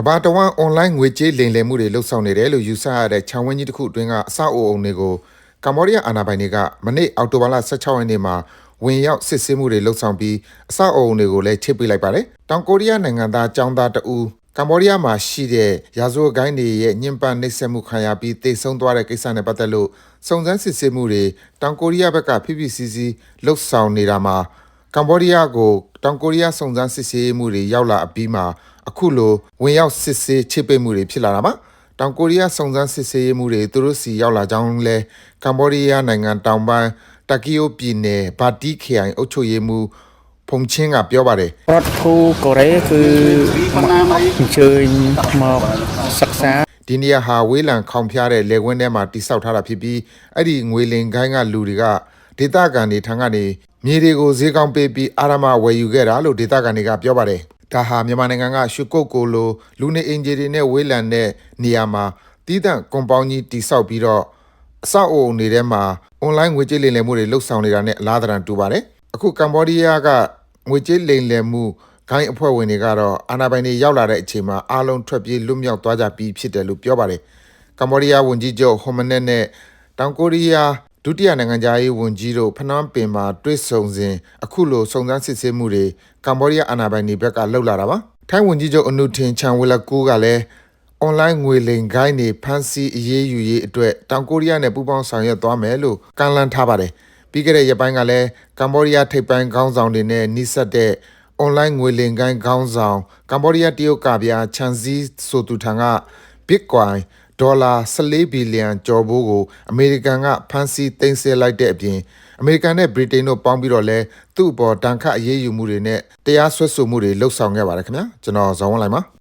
ကမ္ဘာတဝန်းအွန်လိုင်းငွေကြေးလိမ်လည်မှုတွေလှုပ်ဆောင်နေတယ်လို့ယူဆရတဲ့ခြံဝန်းကြီးတစ်ခုအတွင်းကအဆောက်အအုံတွေကိုကမ္ဘောဒီးယားအာဏာပိုင်တွေကမနေ့အောက်တိုဘာလ16ရက်နေ့မှာဝင်ရောက်စစ်ဆေးမှုတွေလှုပ်ဆောင်ပြီးအဆောက်အအုံတွေကိုလည်းချိတ်ပိတ်လိုက်ပါတယ်။တောင်ကိုရီးယားနိုင်ငံသားចောင်းသားတဦးကမ္ဘောဒီးယားမှာရှိတဲ့ရာဇဝတ်ဂိုင်းတွေရဲ့ညှဉ်းပန်းနှိပ်စက်မှုခံရပြီးတိတ်ဆုံးသွားတဲ့ကိစ္စနဲ့ပတ်သက်လို့စုံစမ်းစစ်ဆေးမှုတွေတောင်ကိုရီးယားဘက်ကဖိဖိစီးစီးလှုပ်ဆောင်နေတာမှာ ကမ္ဘောဒီးယားကိုတောင်ကိုရီးယားစုံစမ်းစစ်ဆေးမှုတွေရောက်လာအပြီးမှာအခုလိုဝင်ရောက်စစ်ဆေးချိတ်ပိတ်မှုတွေဖြစ်လာတာပါတောင်ကိုရီးယားစုံစမ်းစစ်ဆေးမှုတွေသူတို့စီရောက်လာကြောင်းလဲကမ္ဘောဒီးယားနိုင်ငံတောင်ပိုင်းတာကီယိုပြည်နယ်ဘာတီခရိုင်အုပ်ချုပ်ရေးမှူးဖုန်ချင်းကပြောပါတယ် រដ្ឋធូកូរ៉េគឺអញ្ជើញមកសិក្សា ဒီနေရာဟာဝေးလံခေါင်ဖျားတဲ့လေကွင်းထဲမှာတိစောက်ထားတာဖြစ်ပြီးအဲ့ဒီငွေလင်ကိုင်းကလူတွေက ဒေသခံတွေထံကနေမြေတွေကိုဈေးကောင်းပေးပြီးအာရမဝယ်ယူခဲ့တာလို့ဒေသခံတွေကပြောပါတယ်ဒါဟာမြန်မာနိုင်ငံကရွှေကုတ်ကိုလိုလူနေအင်ဂျီတွေနဲ့ဝေးလံတဲ့နေရာမှာတီးတန့်ကွန်ပေါင်းကြီးတိစောက်ပြီးတော့အဆောက်အုံတွေထဲမှာအွန်လိုင်းငွေကြေးလိမ်လည်မှုတွေလှုပ်ဆောင်နေတာနဲ့အလားတရန်တူပါတယ်အခုကမ္ဘောဒီးယားကငွေကြေးလိမ်လည်မှုဂိုင်းအဖွဲ့ဝင်တွေကတော့အာဏာပိုင်တွေရောက်လာတဲ့အချိန်မှာအားလုံးထွက်ပြေးလွတ်မြောက်သွားကြပြီးဖြစ်တယ်လို့ပြောပါတယ်။ကမ္ဘောဒီးယားဝန်ကြီးချုပ်ဟွန်မနက်နဲ့တောင်ကိုရီးယား ဒုတိယနိုင်ငံသားရေးဝန်ကြီးတို့ဖနွမ်းပင်မှာတွေ့ဆုံစဉ်အခုလိုစုံစမ်းစစ်ဆေးမှုတွေကမ္ဘောဒီးယားအာဏာပိုင်တွေဘက်ကလှုပ်လာတာပါ။ထိုင်းဝန်ကြီးချုပ်အနုထင်ချန်ဝလကူကလည်းအွန်လိုင်းငွေလိမ်ဂိုင်းတွေဖမ်းဆီးအရေးယူရေးအတွက်တောင်ကိုရီးယားနဲ့ပူးပေါင်းဆောင်ရွက်သွားမယ်လို့ကမ်းလှမ်းထားပါတယ်။ပြီးခဲ့တဲ့ရက်ပိုင်းကလည်းကမ္ဘောဒီးယားထိပ်ပိုင်းခေါင်းဆောင်တွေနဲ့နှိစက်တဲ့အွန်လိုင်းငွေလိမ်ကိုင်းခေါင်းဆောင်ကမ္ဘောဒီးယားတရုတ်ကဗျာချန်ဇီဆိုသူထံက Bitcoin ဒေါ်လာ14ဘီလီယံကျော်ဘိုးကိုအမေရိကန်ကဖမ်းဆီးသိမ်းဆည်းလိုက်တဲ့အပြင်အမေရိကန်နဲ့ဗြိတိန်တို့ပေါင်းပြီးတော့လဲသူ့အပေါ်တန်ခတ်အရေးယူမှုတွေနဲ့တရားစွဲဆိုမှုတွေလှုပ်ဆောင်ခဲ့ပါတယ်ခင်ဗျာကျွန်တော်ဇော်ဝင်းလိုက်ပါ